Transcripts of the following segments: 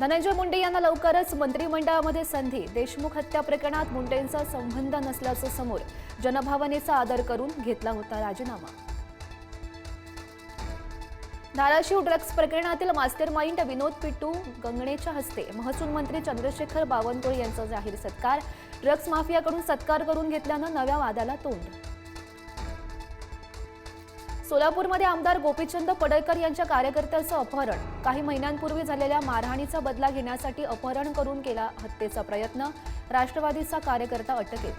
धनंजय मुंडे यांना लवकरच मंत्रिमंडळामध्ये संधी. देशमुख हत्या प्रकरणात मुंडेंचा संबंध नसल्याचं समोर जनभावनेचा आदर करून घेतला होता राजीनामा. धाराशिव ड्रग्ज प्रकरणातील मास्टर माइंड विनोद पिट्टू गंगणेच्या हस्ते. महसूल मंत्री चंद्रशेखर बावनकुळे यांचा जाहीर सत्कार. ड्रग्ज माफियाकडून सत्कार करून घेतल्यानं नव्या वादाला तोंड. सोलापूरमध्ये आमदार गोपीचंद पडळकर यांच्या कार्यकर्त्याचं अपहरण. काही महिन्यांपूर्वी झालेल्या मारहाणीचा बदला घेण्यासाठी अपहरण करून केला हत्येचा प्रयत्न. राष्ट्रवादीचा कार्यकर्ता अटकेत.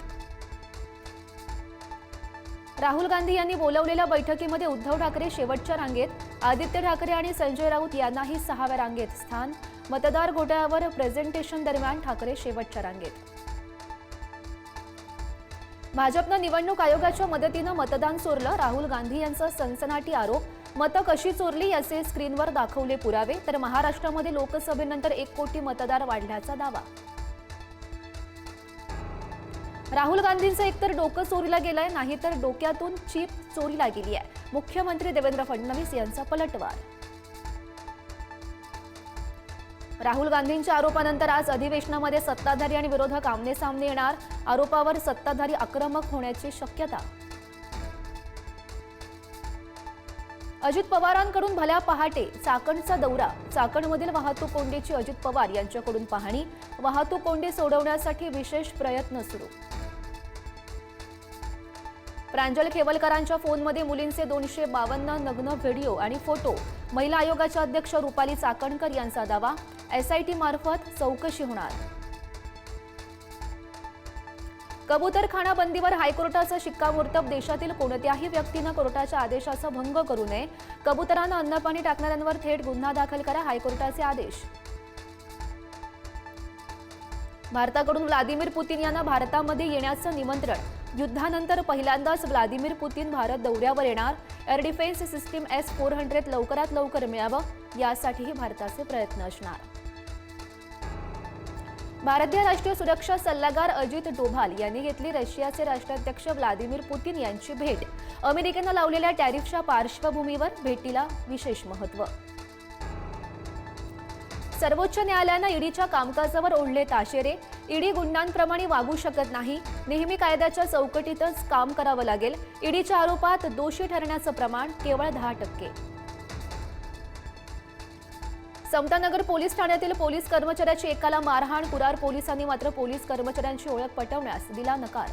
राहुल गांधी यांनी बोलवलेल्या बैठकीमध्ये उद्धव ठाकरे शेवटच्या रांगेत. आदित्य ठाकरे आणि संजय राऊत यांनाही सहाव्या रांगेत स्थान. मतदार घोटाळ्यावर प्रेझेंटेशन दरम्यान ठाकरे शेवटच्या रांगेत. भाजपनं निवडणूक आयोगाच्या मदतीनं मतदान चोरलं. राहुल गांधी यांचा सनसनाटी आरोप. मतं कशी चोरली याचे स्क्रीनवर दाखवले पुरावे. तर महाराष्ट्रामध्ये लोकसभेनंतर एक कोटी मतदार वाढल्याचा दावा. राहुल गांधींचं एकतर डोकं चोरीला गेलंय नाहीतर डोक्यातून चीप चोरीला गेली आहे मुख्यमंत्री देवेंद्र फडणवीस यांचा पलटवार. राहुल गांधींच्या आरोपानंतर आज अधिवेशनामध्ये सत्ताधारी आणि विरोधक आमने सामने येणार. आरोपावर सत्ताधारी आक्रमक होण्याची शक्यता. अजित पवारांकडून भल्या पहाटे चाकणचा दौरा. चाकणमधील वाहतूक कोंडीची अजित पवार यांच्याकडून पाहणी. वाहतूक कोंडी सोडवण्यासाठी विशेष प्रयत्न सुरू. प्रांजल खेवलकरांच्या फोनमध्ये मुलींचे दोनशे बावन्न नग्न व्हिडिओ आणि फोटो. महिला आयोगाच्या अध्यक्ष रुपाली चाकणकर यांचा दावा. एसआयटी मार्फत चौकशी होणार. कबूतरखाना बंदीवर हायकोर्टाचं शिक्कामोर्तब देशातील कोणत्याही व्यक्तीनं कोर्टाच्या आदेशाचा भंग करू नये. कबुतरांना अन्नपाणी टाकणाऱ्यांवर थेट गुन्हा दाखल करा हायकोर्टाचे आदेश. भारताकडून व्लादिमीर पुतीन यांना भारतामध्ये येण्याचं निमंत्रण. युद्धानंतर पहिल्यांदाच व्लादिमीर पुतीन भारत दौऱ्यावर येणार. Air defence system S four hundred लवकरात लवकर मिळावं यासाठीही भारताचे प्रयत्न असणार. भारतीय राष्ट्रीय सुरक्षा सल्लागार अजित डोभाल यांनी घेतली रशियाचे राष्ट्राध्यक्ष व्लादिमीर पुतीन यांची भेट. अमेरिकेनं लावलेल्या टॅरिफच्या पार्श्वभूमीवर भेटीला विशेष महत्त्व. सर्वोच्च न्यायालयानं ईडीच्या कामकाजावर ओढले ताशेरे. ईडी गुंडांप्रमाणे वागू शकत नाही. नेहमी कायद्याच्या चौकटीतच काम करावं लागेल. ईडीच्या आरोपात दोषी ठरण्याचं प्रमाण केवळ दहा टक्के. समतानगर पोलीस ठाण्यातील पोलीस कर्मचाऱ्याची एकाला मारहाण कुरार पोलिसांनी मात्र पोलीस कर्मचाऱ्यांची ओळख पटवण्यास दिला नकार.